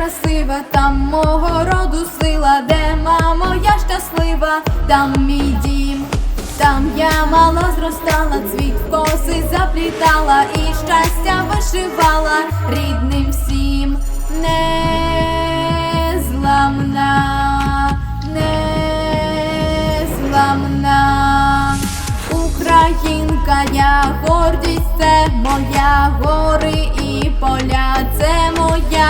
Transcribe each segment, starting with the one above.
красива, там мого роду сила, де мамо, я щаслива, там мій дім, там я мала зростала, цвіт коси заплітала і щастя вишивала рідним всім. Незламна, незламна. Українка, я гордість, це моя гори і поля, це моя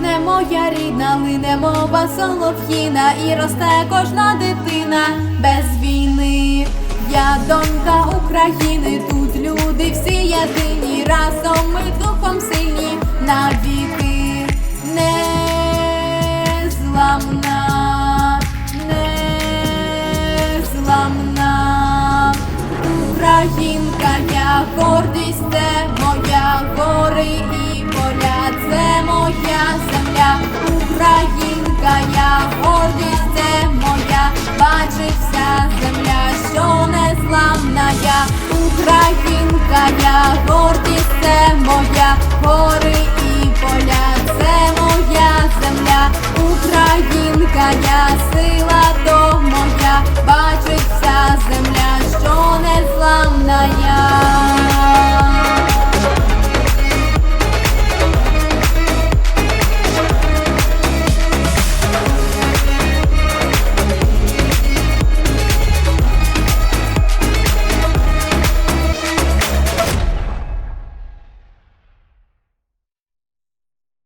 Квітне моя рідна, лине мова солов'їна і росте кожна дитина без війни. Я донька України, тут люди всі єдині, разом ми духом вся земля, що незламна я, Українка, я гордість, це моя, гори і поля, це моя земля, Українка, я сила, то моя, бачить вся земля, що незламна я.